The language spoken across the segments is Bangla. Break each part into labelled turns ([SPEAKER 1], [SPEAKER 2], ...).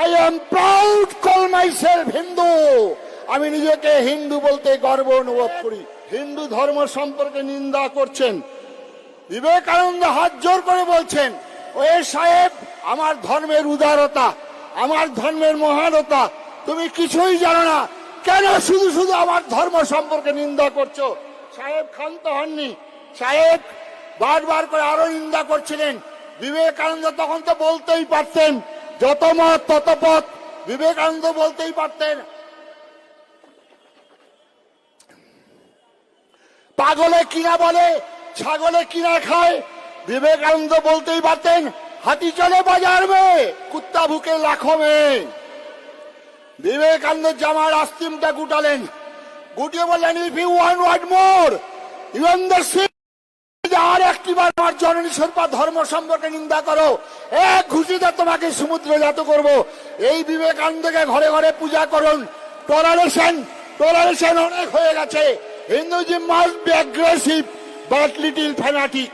[SPEAKER 1] I am proud call myself Hindu আমি নিজেকে হিন্দু বলতে গর্ব অনুভব করি। হিন্দু ধর্ম সম্পর্কে নিন্দা করছেন। বিবেকানন্দ হাত জোর করে বলছেন ওয়ে সাহেব, আমার ধর্মের উদারতা, আমার ধর্মের মহানতা, তুমি কিছুই জানো না। কেন শুধু শুধু আমার ধর্ম সম্পর্কে নিন্দা করছ? সাহেব ক্ষান্ত হননি। সাহেব বারবার করে আরও নিন্দা করছিলেন। বিবেকানন্দ তখন তো বলতেই পারতেন যত মত, তত পথ। বিবেকানন্দ বলতেই পারতেন। পাগলে কিনা বলে, ছাগলে কিনা খায়, বিবেকানন্দ বলতেই পারতেন, হাতি চলে বাজার মে, কুত্তা ভুকে লাখো মে। বিবেকানন্দ জামার আস্তিমটা গুটালেন। গুটিয়ে বললেন if you want what more even the একটিবার আমার জননী সর্বা ধর্ম সম্পর্কে নিন্দা করো। এক ঘুষিতে তোমাকে সমুদ্রে জাত করব। এই বিবেকানন্দকে ঘরে ঘরে পূজা করুন। টলারেশন টলারেশন অনেক হয়ে গেছে। Hindus must be aggressive but little fanatic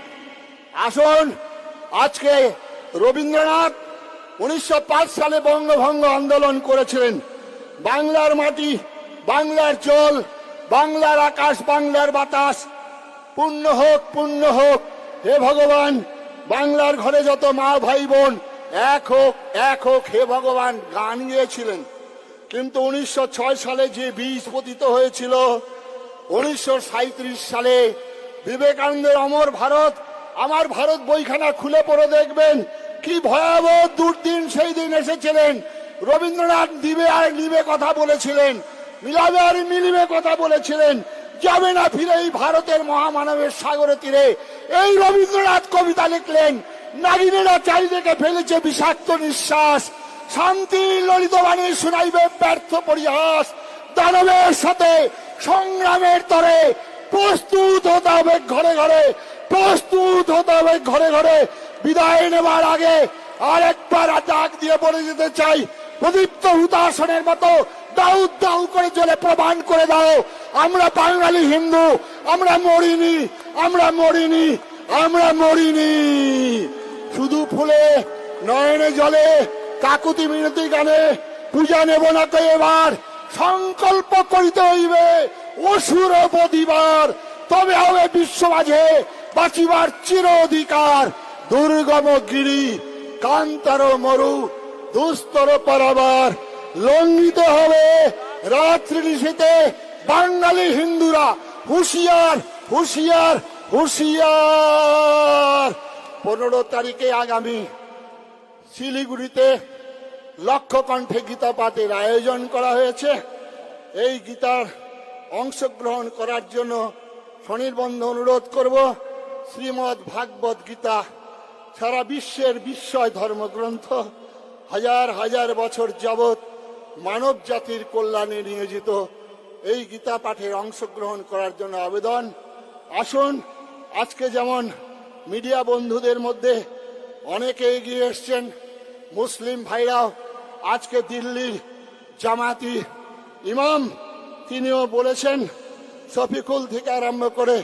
[SPEAKER 1] আসুন, আজকে রবীন্দ্রনাথ উনিশশো পাঁচ সালে বঙ্গভঙ্গ আন্দোলন করেছিলেন। বাংলার মাটি, বাংলার জল, বাংলার আকাশ, বাংলার বাতাস। পূর্ণ হোক পূর্ণ হোক। হে ভগবান, বাংলার ঘরে যত মা ভাই বোন, এক হোক এক হোক, হে ভগবান, গান গিয়েছিলেন। কিন্তু উনিশশো ছয় সালে যে বীজ পতিত হয়েছিল, উনিশশো সাঁইত্রিশ সালে বিবেকানন্দের অমর ভারত, আমার ভারত বইখানা খুলে পড়ে দেখবেন, কি ভয়াবহ দুর্দিন সেই দিন এসেছিলেন। রবীন্দ্রনাথ দিবে আর নিবে কথা বলেছিলেন, মিলাবে আর মিলিবে কথা বলেছিলেন। যাবে না ফিরে এই ভারতের মহামানবের সাগরে তীরে। এই রবীন্দ্রনাথ কবিতা লিখলেন নাগিনেরা চারিদিকে ফেলেছে বিষাক্ত নিঃশ্বাস। শান্তি ললিত বাণী শুনাইবে ব্যর্থ পরিহাস। দানবের সাথে সংগ্রামের তরে প্রস্তুত হতে হবে ঘরে ঘরে, প্রস্তুত হতে হবে ঘরে ঘরে। বিদায় নেবার আগে আর একবার ডাক দিয়ে বলে যেতে চাই, প্রদীপ্ত হুতাসনের মতো দাউ দাউ করে চলে প্রমাণ করে দাও। আমরা বাঙালি হিন্দু, আমরা মরিনি আমরা মরিনি আমরা মরিনি। শুধু ফুলে, নয়নে জলে, কাকুতি মিনতি গানে পূজা নেব না তো এবার? সংকল্প করিতে হইবে অসুর বদিবার। তবে হবে বিশ্ব মাঝে বাঁচিবার চির অধিকার। দুর্গম গিরি, কান্তার মরু, দুস্তর পারাবার। লঙ্ঘিত হবে। রাত্রি নিশীতে বাঙালি হিন্দুরা হুঁশিয়ার হুঁশিয়ার হুঁশিয়ার। পনেরো তারিখে আগামী শিলিগুড়িতে লক্ষ কণ্ঠে গীতা পাঠের আয়োজন করা হয়েছে। এই গীতার অংশগ্রহণ করার জন্য স্বনির্বন্ধ অনুরোধ করব শ্রীমৎ ভাগবত গীতা সারা বিশ্বের বিস্ময় ধর্মগ্রন্থ, হাজার হাজার বছর যাবৎ মানব জাতির কল্যাণে নিয়োজিত এই গীতা পাঠের অংশগ্রহণ করার জন্য আবেদন। আসুন, আজকে যেমন মিডিয়া বন্ধুদের মধ্যে অনেকে এগিয়ে এসছেন, মুসলিম ভাইরাও আজকে দিল্লির জামাতি ইমাম তিনিও বলেছেন, শফিকুল থেকে আরম্ভ করে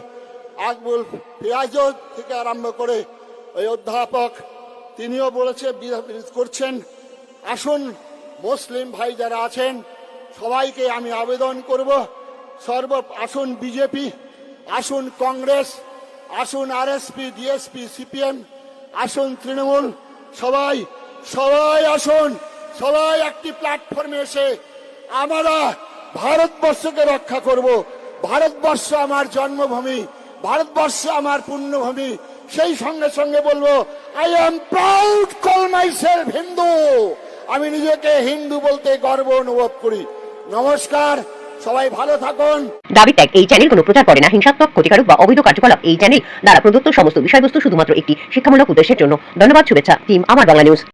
[SPEAKER 1] আকবুল পেঁয়াজ থেকে আরম্ভ করে ওই অধ্যাপক তিনিও বলেছে করছেন। আসুন মুসলিম ভাই যারা আছেন, সবাইকে আমি আবেদন করব। সর্ব, আসুন বিজেপি, আসুন কংগ্রেস, আসুন আরএসপি, ডিএসপি, সিপিএম, আসুন তৃণমূল, সবাই সবাই আসুন, সবাই একটি প্ল্যাটফর্মে এসে আমরা ভারতবর্ষকে রক্ষা করব। ভারতবর্ষ আমার জন্মভূমি, ভারতবর্ষ আমার পুণ্যভূমি সেই সঙ্গে সঙ্গে বলব I am proud call myself Hindu আমি নিজেকে হিন্দু বলতে গর্ব অনুভব করি। নমস্কার, সবাই ভালো থাকুন।
[SPEAKER 2] দাবি ত্যাগ, এই চ্যানেল কোনো প্রচার করে না। হিংসাত্মক, ক্ষতিকারক বা অবৈধ কার্যকলাপ, এই চ্যানেল দ্বারা প্রদত্ত সমস্ত বিষয়বস্তু শুধুমাত্র একটি শিক্ষামূলক উদ্দেশ্যের জন্য। ধন্যবাদ, শুভেচ্ছা টিম আমার বাংলা নিউজ